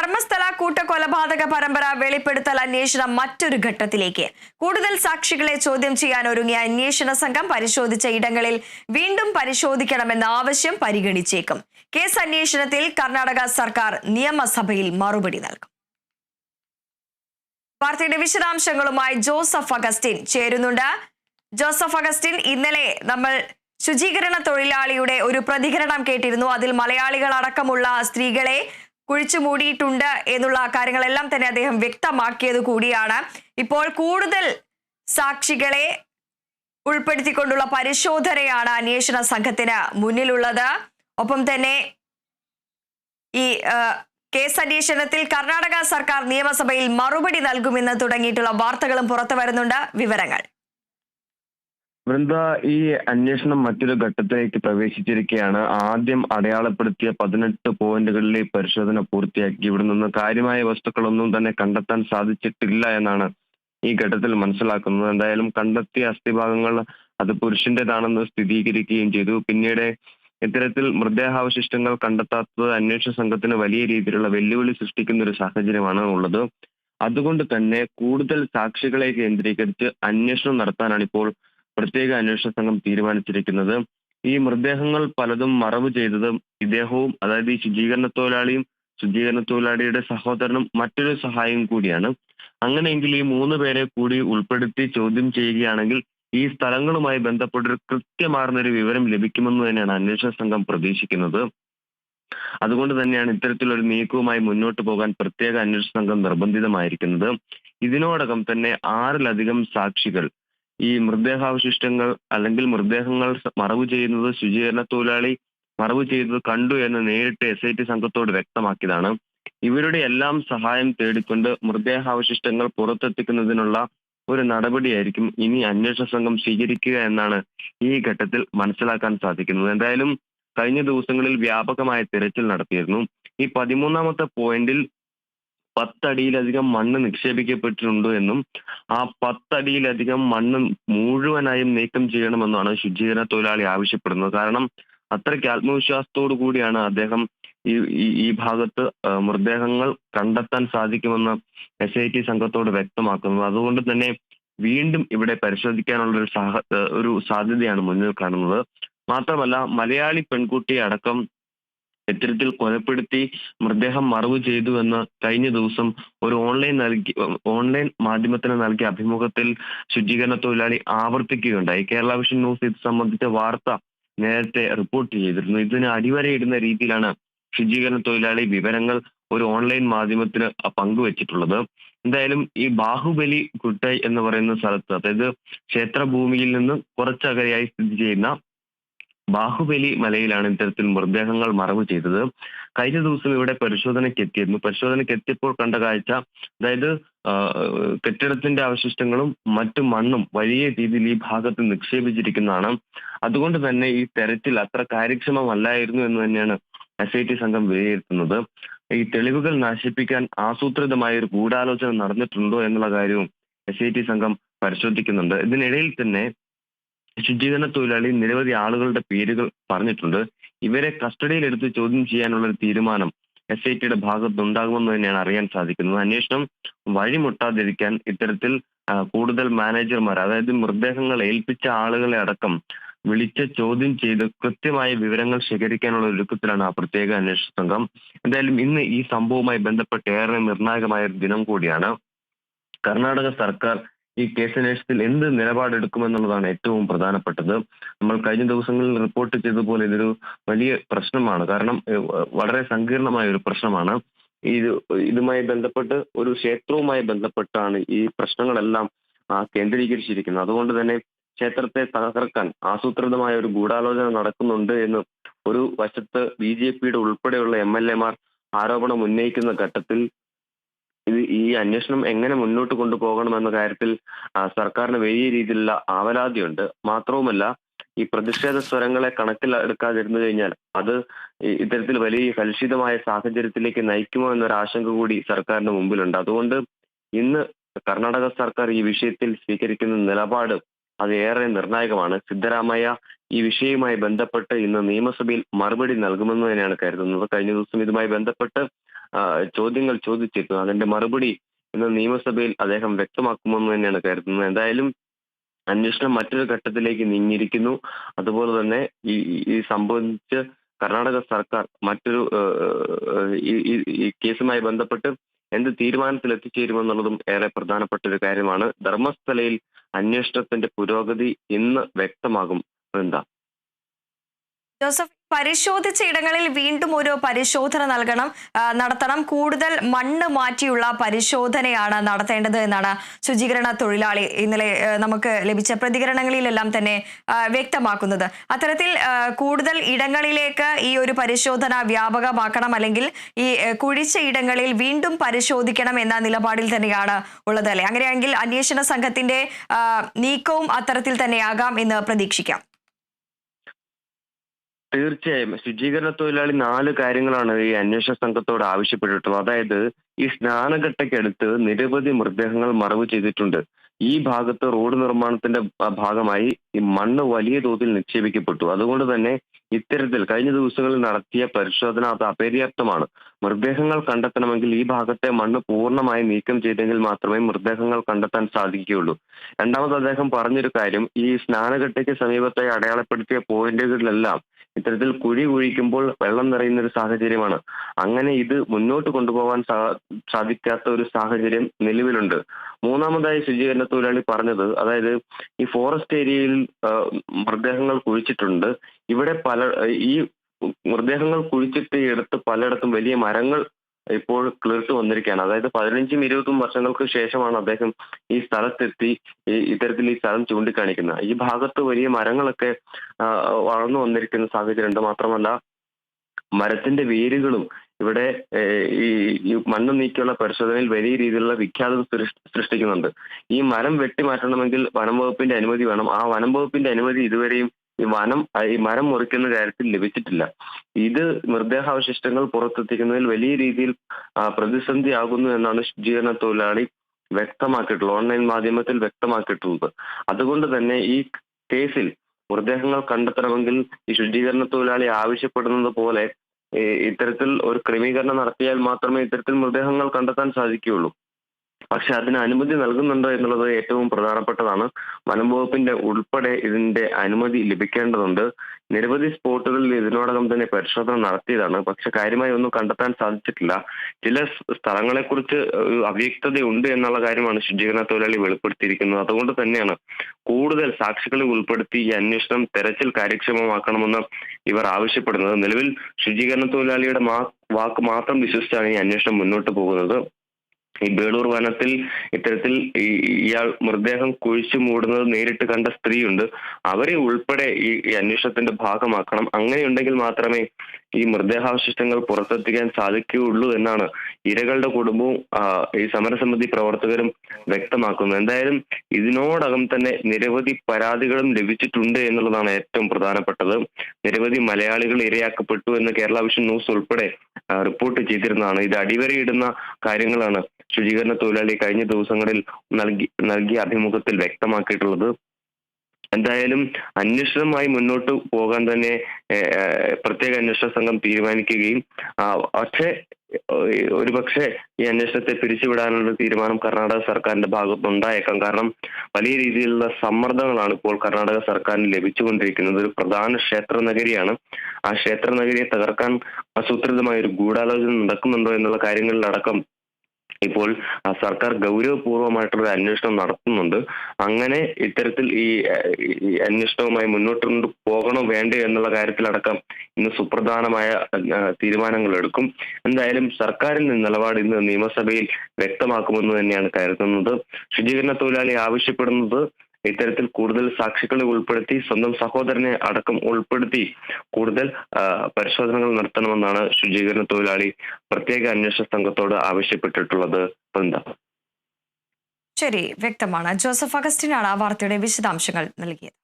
ധർമ്മസ്ഥല കൂട്ടക്കൊലപാതക പരമ്പര വെളിപ്പെടുത്തൽ അന്വേഷണം മറ്റൊരു ഘട്ടത്തിലേക്ക്. കൂടുതൽ സാക്ഷികളെ ചോദ്യം ചെയ്യാൻ ഒരുങ്ങിയ അന്വേഷണ സംഘം പരിശോധിച്ച ഇടങ്ങളിൽ വീണ്ടും പരിശോധിക്കണമെന്ന ആവശ്യം പരിഗണിച്ചേക്കും. കേസ് അന്വേഷണത്തിൽ കർണാടക സർക്കാർ നിയമസഭയിൽ മറുപടി നൽകും. വാർത്തയുടെ വിശദാംശങ്ങളുമായി ജോസഫ് അഗസ്റ്റിൻ ചേരുന്നുണ്ട്. ജോസഫ് അഗസ്റ്റിൻ ഇന്നലെ നമ്മൾ ശുചീകരണ തൊഴിലാളിയുടെ ഒരു പ്രതികരണം കേട്ടിരുന്നു. അതിൽ മലയാളികൾ അടക്കമുള്ള സ്ത്രീകളെ കുഴിച്ചു മൂടിയിട്ടുണ്ട് എന്നുള്ള കാര്യങ്ങളെല്ലാം തന്നെ അദ്ദേഹം വ്യക്തമാക്കിയത് കൂടിയാണ്. ഇപ്പോൾ കൂടുതൽ സാക്ഷികളെ ഉൾപ്പെടുത്തിക്കൊണ്ടുള്ള പരിശോധനയാണ് അന്വേഷണ സംഘത്തിന് മുന്നിലുള്ളത്. ഒപ്പം തന്നെ ഈ കേസ് അന്വേഷണത്തിൽ കർണാടക സർക്കാർ നിയമസഭയിൽ മറുപടി നൽകുമെന്ന് തുടങ്ങിയിട്ടുള്ള വാർത്തകളും പുറത്തു വരുന്നുണ്ട്. വിവരങ്ങൾ. വൃന്ദ ഈ അന്വേഷണം മറ്റൊരു ഘട്ടത്തിലേക്ക് പ്രവേശിച്ചിരിക്കുകയാണ്. ആദ്യം അടയാളപ്പെടുത്തിയ പതിനെട്ട് പോയിന്റുകളിലെ പരിശോധന പൂർത്തിയാക്കി. ഇവിടെ നിന്ന് കാര്യമായ വസ്തുക്കളൊന്നും തന്നെ കണ്ടെത്താൻ സാധിച്ചിട്ടില്ല എന്നാണ് ഈ ഘട്ടത്തിൽ മനസ്സിലാക്കുന്നത്. എന്തായാലും കണ്ടെത്തിയ അസ്ഥിഭാഗങ്ങൾ അത് പുരുഷന്റേതാണെന്ന് സ്ഥിരീകരിക്കുകയും ചെയ്തു. പിന്നീട് ഇത്തരത്തിൽ മൃതദേഹാവശിഷ്ടങ്ങൾ കണ്ടെത്താത്തത് അന്വേഷണ സംഘത്തിന് വലിയ രീതിയിലുള്ള വെല്ലുവിളി സൃഷ്ടിക്കുന്ന ഒരു സാഹചര്യമാണ് ഉള്ളത്. അതുകൊണ്ട് തന്നെ കൂടുതൽ സാക്ഷികളെ കേന്ദ്രീകരിച്ച് അന്വേഷണം നടത്താനാണ് ഇപ്പോൾ പ്രത്യേക അന്വേഷണ സംഘം തീരുമാനിച്ചിരിക്കുന്നത് ഈ മൃതദേഹങ്ങൾ പലതും മറവ് ചെയ്തതും ഇദ്ദേഹവും അതായത് ഈ ശുചീകരണ തൊഴിലാളിയും ശുചീകരണ തൊഴിലാളിയുടെ സഹോദരനും മറ്റൊരു സഹായം കൂടിയാണ്. അങ്ങനെയെങ്കിൽ ഈ മൂന്ന് പേരെ കൂടി ഉൾപ്പെടുത്തി ചോദ്യം ചെയ്യുകയാണെങ്കിൽ ഈ സ്ഥലങ്ങളുമായി ബന്ധപ്പെട്ടൊരു കൃത്യമാർന്ന ഒരു വിവരം ലഭിക്കുമെന്ന് തന്നെയാണ് അന്വേഷണ സംഘം പ്രതീക്ഷിക്കുന്നത്. അതുകൊണ്ട് തന്നെയാണ് ഇത്തരത്തിലൊരു നീക്കവുമായി മുന്നോട്ട് പോകാൻ പ്രത്യേക അന്വേഷണ സംഘം നിർബന്ധിതമായിരിക്കുന്നത്. ഇതിനോടകം തന്നെ ആറിലധികം സാക്ഷികൾ ഈ മൃതദേഹാവശിഷ്ടങ്ങൾ അല്ലെങ്കിൽ മൃതദേഹങ്ങൾ മറവ് ചെയ്യുന്നത് ശുചീകരണ തൊഴിലാളി മറവ് ചെയ്തത് കണ്ടു എന്ന് നേരിട്ട് എസ് ഐ ടി സംഘത്തോട് വ്യക്തമാക്കിയതാണ്. ഇവരുടെ എല്ലാം സഹായം തേടിക്കൊണ്ട് മൃതദേഹാവശിഷ്ടങ്ങൾ പുറത്തെത്തിക്കുന്നതിനുള്ള ഒരു നടപടിയായിരിക്കും ഇനി അന്വേഷണ സംഘം സ്വീകരിക്കുക എന്നാണ് ഈ ഘട്ടത്തിൽ മനസ്സിലാക്കാൻ സാധിക്കുന്നത്. എന്തായാലും കഴിഞ്ഞ ദിവസങ്ങളിൽ വ്യാപകമായ തിരച്ചിൽ നടത്തിയിരുന്നു. ഈ പതിമൂന്നാമത്തെ പോയിന്റിൽ പത്തടിയിലധികം മണ്ണ് നിക്ഷേപിക്കപ്പെട്ടിട്ടുണ്ട് എന്നും ആ പത്തടിയിലധികം മണ്ണ് മുഴുവനായും നീക്കം ചെയ്യണമെന്നാണ് ശുചീകരണ തൊഴിലാളി ആവശ്യപ്പെടുന്നത്. കാരണം അത്രയ്ക്ക് ആത്മവിശ്വാസത്തോടു കൂടിയാണ് അദ്ദേഹം ഈ ഈ- ഭാഗത്ത് മൃതദേഹങ്ങൾ കണ്ടെത്താൻ സാധിക്കുമെന്ന് എസ് ഐ ടി സംഘത്തോട് വ്യക്തമാക്കുന്നത്. അതുകൊണ്ട് തന്നെ വീണ്ടും ഇവിടെ പരിശോധിക്കാനുള്ള ഒരു സാഹ ഒരു സാധ്യതയാണ് മുന്നിൽ കാണുന്നത്. മാത്രമല്ല മലയാളി പെൺകുട്ടിയെ അടക്കം ഇത്തരത്തിൽ കൊലപ്പെടുത്തി മൃതദേഹം മറവ് ചെയ്തു എന്ന് കഴിഞ്ഞ ദിവസം ഒരു ഓൺലൈൻ നൽകി ഓൺലൈൻ മാധ്യമത്തിന് നൽകിയ അഭിമുഖത്തിൽ ശുചീകരണ തൊഴിലാളി ആവർത്തിക്കുകയുണ്ടായി. കേരള വിഷൻ ന്യൂസ് ഇത് സംബന്ധിച്ച വാർത്ത നേരത്തെ റിപ്പോർട്ട് ചെയ്തിരുന്നു. ഇതിന് അടിവരയിടുന്ന രീതിയിലാണ് ശുചീകരണ തൊഴിലാളി വിവരങ്ങൾ ഒരു ഓൺലൈൻ മാധ്യമത്തിന് പങ്കുവച്ചിട്ടുള്ളത്. എന്തായാലും ഈ ബാഹുബലി കുട്ടൈ എന്ന് പറയുന്ന സ്ഥലത്ത് അതായത് ക്ഷേത്രഭൂമിയിൽ നിന്ന് കുറച്ചകലെയായി സ്ഥിതി ചെയ്യുന്ന ബാഹുബലി മലയിലാണ് ഇത്തരത്തിൽ മൃതദേഹങ്ങൾ മറവ് ചെയ്തത്. കഴിഞ്ഞ ദിവസം ഇവിടെ പരിശോധനയ്ക്ക് എത്തിയിരുന്നു. പരിശോധനയ്ക്ക് എത്തിയപ്പോൾ കണ്ട കാഴ്ച അതായത് കെട്ടിടത്തിന്റെ അവശിഷ്ടങ്ങളും മറ്റു മണ്ണും വലിയ രീതിയിൽ ഈ ഭാഗത്ത് നിക്ഷേപിച്ചിരിക്കുന്നതാണ്. അതുകൊണ്ട് തന്നെ ഈ തെരച്ചിൽ അത്ര കാര്യക്ഷമമല്ലായിരുന്നു എന്ന് തന്നെയാണ് എസ് ഐ ടി സംഘം വിലയിരുത്തുന്നത്. ഈ തെളിവുകൾ നശിപ്പിക്കാൻ ആസൂത്രിതമായ ഒരു ഗൂഢാലോചന നടന്നിട്ടുണ്ടോ എന്നുള്ള കാര്യവും എസ് ഐ ടി സംഘം പരിശോധിക്കുന്നുണ്ട്. ഇതിനിടയിൽ തന്നെ ശുചീകരണ തൊഴിലാളി നിരവധി ആളുകളുടെ പേരുകൾ പറഞ്ഞിട്ടുണ്ട്. ഇവരെ കസ്റ്റഡിയിൽ എടുത്ത് ചോദ്യം ചെയ്യാനുള്ള ഒരു തീരുമാനം എസ് ഐ ടിയുടെ ഭാഗത്തുണ്ടാകുമെന്ന് തന്നെയാണ് അറിയാൻ സാധിക്കുന്നത്. അന്വേഷണം വഴിമുട്ടാതിരിക്കാൻ ഇത്തരത്തിൽ കൂടുതൽ മാനേജർമാർ അതായത് മൃതദേഹങ്ങൾ ഏൽപ്പിച്ച ആളുകളെ അടക്കം വിളിച്ച് ചോദ്യം ചെയ്ത് കൃത്യമായ വിവരങ്ങൾ ശേഖരിക്കാനുള്ള ഒരുക്കത്തിലാണ് ആ പ്രത്യേക അന്വേഷണ സംഘം. എന്തായാലും ഇന്ന് ഈ സംഭവവുമായി ബന്ധപ്പെട്ട് ഏറെ നിർണായകമായ ഒരു ദിനം കൂടിയാണ്. കർണാടക സർക്കാർ ഈ കേസ് അന്വേഷണത്തിൽ എന്ത് നിലപാടെടുക്കുമെന്നുള്ളതാണ് ഏറ്റവും പ്രധാനപ്പെട്ടത്. നമ്മൾ കഴിഞ്ഞ ദിവസങ്ങളിൽ റിപ്പോർട്ട് ചെയ്തതുപോലെ ഇതൊരു വലിയ പ്രശ്നമാണ്. കാരണം വളരെ സങ്കീർണമായ ഒരു പ്രശ്നമാണ്. ഇത് ഇതുമായി ബന്ധപ്പെട്ട് ഒരു ക്ഷേത്രവുമായി ബന്ധപ്പെട്ടാണ് ഈ പ്രശ്നങ്ങളെല്ലാം കേന്ദ്രീകരിച്ചിരിക്കുന്നത്. അതുകൊണ്ട് തന്നെ ക്ഷേത്രത്തെ തകർക്കാൻ ആസൂത്രിതമായ ഒരു ഗൂഢാലോചന നടക്കുന്നുണ്ട് എന്ന് ഒരു വശത്ത് ബി ജെ പിയുടെ ഉൾപ്പെടെയുള്ള എം എൽ എമാർ ആരോപണം ഉന്നയിക്കുന്ന ഘട്ടത്തിൽ ഇത് ഈ അന്വേഷണം എങ്ങനെ മുന്നോട്ട് കൊണ്ടുപോകണമെന്ന കാര്യത്തിൽ സർക്കാരിന് വലിയ രീതിയിലുള്ള ആവലാതിയുണ്ട്. മാത്രവുമല്ല ഈ പ്രതിഷേധ സ്വരങ്ങളെ കണക്കിലെടുക്കാതിരുന്നു കഴിഞ്ഞാൽ അത് ഇത്തരത്തിൽ വലിയ കലുഷിതമായ സാഹചര്യത്തിലേക്ക് നയിക്കുമോ എന്നൊരു ആശങ്ക കൂടി സർക്കാരിന് മുമ്പിലുണ്ട്. അതുകൊണ്ട് ഇന്ന് കർണാടക സർക്കാർ ഈ വിഷയത്തിൽ സ്വീകരിക്കുന്ന നിലപാട് അത് ഏറെ നിർണായകമാണ്. സിദ്ധരാമയ്യ ഈ വിഷയവുമായി ബന്ധപ്പെട്ട് ഇന്ന് നിയമസഭയിൽ മറുപടി നൽകുമെന്ന് തന്നെയാണ് കരുതുന്നത്. കഴിഞ്ഞ ദിവസം ഇതുമായി ബന്ധപ്പെട്ട് ചോദ്യങ്ങൾ ചോദിച്ചിരുന്നു അതിന്റെ മറുപടി ഇന്ന് നിയമസഭയിൽ അദ്ദേഹം വ്യക്തമാക്കുമെന്ന് തന്നെയാണ് കരുതുന്നത്. എന്തായാലും അന്വേഷണം മറ്റൊരു ഘട്ടത്തിലേക്ക് നീങ്ങിയിരിക്കുന്നു. അതുപോലെ തന്നെ ഈ ഈ- സംബന്ധിച്ച് കർണാടക സർക്കാർ മറ്റൊരു ഈ കേസുമായി ബന്ധപ്പെട്ട് എന്ത് തീരുമാനത്തിൽ എത്തിച്ചേരുമെന്നുള്ളതും ഏറെ പ്രധാനപ്പെട്ട ഒരു കാര്യമാണ്. ധർമ്മസ്ഥലയിൽ അന്വേഷണത്തിന്റെ പുരോഗതി ഇന്ന് വ്യക്തമാകും. വൃന്ദ ജോസഫ് പരിശോധിച്ച ഇടങ്ങളിൽ വീണ്ടും ഒരു പരിശോധന നൽകണം നടത്തണം. കൂടുതൽ മണ്ണ് മാറ്റിയുള്ള പരിശോധനയാണ് നടത്തേണ്ടത് എന്നാണ് ശുചീകരണ തൊഴിലാളി ഇന്നലെ നമുക്ക് ലഭിച്ച പ്രതികരണങ്ങളിലെല്ലാം തന്നെ വ്യക്തമാക്കുന്നത്. അത്തരത്തിൽ കൂടുതൽ ഇടങ്ങളിലേക്ക് ഈ ഒരു പരിശോധന വ്യാപകമാക്കണം അല്ലെങ്കിൽ ഈ കുഴിച്ച ഇടങ്ങളിൽ വീണ്ടും പരിശോധിക്കണം എന്ന നിലപാടിൽ തന്നെയാണ് ഉള്ളത് അല്ലെ? അങ്ങനെയാണെങ്കിൽ അന്വേഷണ സംഘത്തിന്റെ നീക്കവും അത്തരത്തിൽ തന്നെയാകാം എന്ന് പ്രതീക്ഷിക്കാം. തീർച്ചയായും. ശുചീകരണ തൊഴിലാളി നാല് കാര്യങ്ങളാണ് ഈ അന്വേഷണ സംഘത്തോട് ആവശ്യപ്പെട്ടിട്ടുള്ളത്. അതായത് ഈ സ്നാനഘട്ടക്കടുത്ത് നിരവധി മൃതദേഹങ്ങൾ മറവ് ചെയ്തിട്ടുണ്ട്. ഈ ഭാഗത്ത് റോഡ് നിർമ്മാണത്തിന്റെ ഭാഗമായി ഈ മണ്ണ് വലിയ തോതിൽ നിക്ഷേപിക്കപ്പെട്ടു. അതുകൊണ്ട് തന്നെ ഇത്തരത്തിൽ കഴിഞ്ഞ ദിവസങ്ങളിൽ നടത്തിയ പരിശോധന അത് അപര്യാപ്തമാണ്. മൃതദേഹങ്ങൾ കണ്ടെത്തണമെങ്കിൽ ഈ ഭാഗത്തെ മണ്ണ് പൂർണമായി നീക്കം ചെയ്തെങ്കിൽ മാത്രമേ മൃതദേഹങ്ങൾ കണ്ടെത്താൻ സാധിക്കുകയുള്ളൂ. രണ്ടാമത് അദ്ദേഹം പറഞ്ഞൊരു കാര്യം. ഈ സ്നാനഘട്ടയ്ക്ക് സമീപത്തായി അടയാളപ്പെടുത്തിയ പോയിന്റുകളിലെല്ലാം ഇത്തരത്തിൽ കുഴി കുഴിക്കുമ്പോൾ വെള്ളം നിറയുന്ന ഒരു സാഹചര്യമാണ്. അങ്ങനെ ഇത് മുന്നോട്ട് കൊണ്ടുപോകാൻ സാധിക്കാത്ത ഒരു സാഹചര്യം നിലവിലുണ്ട്. മൂന്നാമതായി ശുചീകരണ തൊഴിലാളി പറഞ്ഞത് അതായത് ഈ ഫോറസ്റ്റ് ഏരിയയിൽ മൃതദേഹങ്ങൾ കുഴിച്ചിട്ടുണ്ട്. ഇവിടെ പല ഈ മൃതദേഹങ്ങൾ കുഴിച്ചിട്ട് എടുത്ത് പലയിടത്തും വലിയ മരങ്ങൾ ഇപ്പോൾ കിളിർത്ത് വന്നിരിക്കുകയാണ്. അതായത് പതിനഞ്ചും ഇരുപതും വർഷങ്ങൾക്ക് ശേഷമാണ് അദ്ദേഹം ഈ സ്ഥലത്തെത്തി ഇത്തരത്തിൽ ഈ സ്ഥലം ചൂണ്ടിക്കാണിക്കുന്നത്. ഈ ഭാഗത്ത് വലിയ മരങ്ങളൊക്കെ വളർന്നു വന്നിരിക്കുന്ന സാഹചര്യമുണ്ട്. മാത്രമല്ല മരത്തിന്റെ വേരുകളും ഇവിടെ ഈ മണ്ണ് നീക്കിയുള്ള പരിശോധനയിൽ വലിയ രീതിയിലുള്ള വിഖ്യാതം സൃഷ്- സൃഷ്ടിക്കുന്നുണ്ട്. ഈ മരം വെട്ടിമാറ്റണമെങ്കിൽ വനം വകുപ്പിന്റെ അനുമതി വേണം. ആ വനം വകുപ്പിന്റെ അനുമതി ഇതുവരെയും ഈ വനം ഈ മരം മുറിക്കുന്ന കാര്യത്തിൽ ലഭിച്ചിട്ടില്ല. ഇത് മൃതദേഹാവശിഷ്ടങ്ങൾ പുറത്തെത്തിക്കുന്നതിൽ വലിയ രീതിയിൽ പ്രതിസന്ധി പ്രതിസന്ധിയാകുന്നു എന്നാണ് ശുചീകരണ തൊഴിലാളി വ്യക്തമാക്കിയിട്ടുള്ളത്. ഓൺലൈൻ മാധ്യമത്തിൽ വ്യക്തമാക്കിയിട്ടുള്ളത്. അതുകൊണ്ട് തന്നെ ഈ കേസിൽ മൃതദേഹങ്ങൾ കണ്ടെത്തണമെങ്കിൽ ഈ ശുചീകരണ തൊഴിലാളി ആവശ്യപ്പെടുന്നത് പോലെ ഇത്തരത്തിൽ ഒരു ക്രമീകരണം നടത്തിയാൽ മാത്രമേ ഇത്തരത്തിൽ മൃതദേഹങ്ങൾ കണ്ടെത്താൻ സാധിക്കുകയുള്ളൂ. പക്ഷെ അതിന് അനുമതി നൽകുന്നുണ്ടോ എന്നുള്ളത് ഏറ്റവും പ്രധാനപ്പെട്ടതാണ്. വനം വകുപ്പിന്റെ ഉൾപ്പെടെ ഇതിന്റെ അനുമതി ലഭിക്കേണ്ടതുണ്ട്. നിരവധി സ്പോട്ടുകളിൽ ഇതിനോടകം തന്നെ പരിശോധന നടത്തിയതാണ്. പക്ഷെ കാര്യമായി ഒന്നും കണ്ടെത്താൻ സാധിച്ചിട്ടില്ല. ചില സ്ഥലങ്ങളെക്കുറിച്ച് അവ്യക്തതയുണ്ട് എന്നുള്ള കാര്യമാണ് ശുചീകരണ തൊഴിലാളി വെളിപ്പെടുത്തിയിരിക്കുന്നത്. അതുകൊണ്ട് തന്നെയാണ് കൂടുതൽ സാക്ഷികളെ ഉൾപ്പെടുത്തി ഈ അന്വേഷണം തെരച്ചിൽ കാര്യക്ഷമമാക്കണമെന്ന് ഇവർ ആവശ്യപ്പെടുന്നത്. നിലവിൽ ശുചീകരണ തൊഴിലാളിയുടെ വാക്ക് മാത്രം വിശ്വസിച്ചാണ് ഈ അന്വേഷണം മുന്നോട്ട് പോകുന്നത്. ഈ ബേളൂർ വനത്തിൽ ഇത്തരത്തിൽ ഇയാൾ മൃതദേഹം കുഴിച്ചു മൂടുന്നത് നേരിട്ട് കണ്ട സ്ത്രീയുണ്ട്. അവരെ ഉൾപ്പെടെ ഈ അന്വേഷണത്തിന്റെ ഭാഗമാക്കണം. അങ്ങനെയുണ്ടെങ്കിൽ മാത്രമേ ഈ മൃതദേഹാവശിഷ്ടങ്ങൾ പുറത്തെത്തിക്കാൻ സാധിക്കുകയുള്ളൂ എന്നാണ് ഇരകളുടെ കുടുംബവും ഈ സമരസമിതി പ്രവർത്തകരും വ്യക്തമാക്കുന്നത്. എന്തായാലും ഇതിനോടകം തന്നെ നിരവധി പരാതികളും ലഭിച്ചിട്ടുണ്ട് എന്നുള്ളതാണ് ഏറ്റവും പ്രധാനപ്പെട്ടത്. നിരവധി മലയാളികൾ ഇരയാക്കപ്പെട്ടു എന്ന് കേരള വിഷൻ ന്യൂസ് ഉൾപ്പെടെ റിപ്പോർട്ട് ചെയ്തിരുന്നതാണ്. ഇത് അടിവരയിടുന്ന കാര്യങ്ങളാണ് ശുചീകരണ തൊഴിലാളി കഴിഞ്ഞ ദിവസങ്ങളിൽ നൽകി നൽകിയ അഭിമുഖത്തിൽ വ്യക്തമാക്കിയിട്ടുള്ളത്. എന്തായാലും അന്വേഷണമായി മുന്നോട്ട് പോകാൻ തന്നെ പ്രത്യേക അന്വേഷണ സംഘം തീരുമാനിക്കുകയും പക്ഷേ ഒരുപക്ഷെ ഈ അന്വേഷണത്തെ പിരിച്ചുവിടാനുള്ള തീരുമാനം കർണാടക സർക്കാരിന്റെ ഭാഗത്ത് ഉണ്ടായേക്കാം കാരണം വലിയ രീതിയിലുള്ള സമ്മർദ്ദങ്ങളാണ് ഇപ്പോൾ കർണാടക സർക്കാരിന് ലഭിച്ചുകൊണ്ടിരിക്കുന്നത്. ഒരു പ്രധാന ക്ഷേത്ര നഗരിയാണ്. ആ ക്ഷേത്ര നഗരിയെ തകർക്കാൻ ആസൂത്രിതമായ ഒരു ഗൂഢാലോചന നടക്കുന്നുണ്ടോ എന്നുള്ള കാര്യങ്ങളിലടക്കം ഇപ്പോൾ സർക്കാർ ഗൗരവപൂർവമായിട്ടുള്ള അന്വേഷണം നടത്തുന്നുണ്ട്. അങ്ങനെ ഇത്തരത്തിൽ ഈ അന്വേഷണവുമായി മുന്നോട്ട് കൊണ്ട് പോകണോ വേണ്ടേ എന്നുള്ള കാര്യത്തിലടക്കം ഇന്ന് സുപ്രധാനമായ തീരുമാനങ്ങൾ എടുക്കും എന്തായാലും സർക്കാരിന്റെ നിലപാട് ഇന്ന് നിയമസഭയിൽ വ്യക്തമാക്കുമെന്ന് തന്നെയാണ് കരുതുന്നത്. ശുചീകരണ തൊഴിലാളി ആവശ്യപ്പെടുന്നത് ഇത്തരത്തിൽ കൂടുതൽ സാക്ഷികളെ ഉൾപ്പെടുത്തി സ്വന്തം സഹോദരനെ അടക്കം ഉൾപ്പെടുത്തി കൂടുതൽ പരിശോധനകൾ നടത്തണമെന്നാണ് ശുചീകരണ തൊഴിലാളി പ്രത്യേക അന്വേഷണ സംഘത്തോട് ആവശ്യപ്പെട്ടിട്ടുള്ളത്. വൃന്ദ ശരി വ്യക്തമാണ്. ജോസഫ് അഗസ്റ്റിനാണ് ആ വാർത്തയുടെ വിശദാംശങ്ങൾ നൽകിയത്.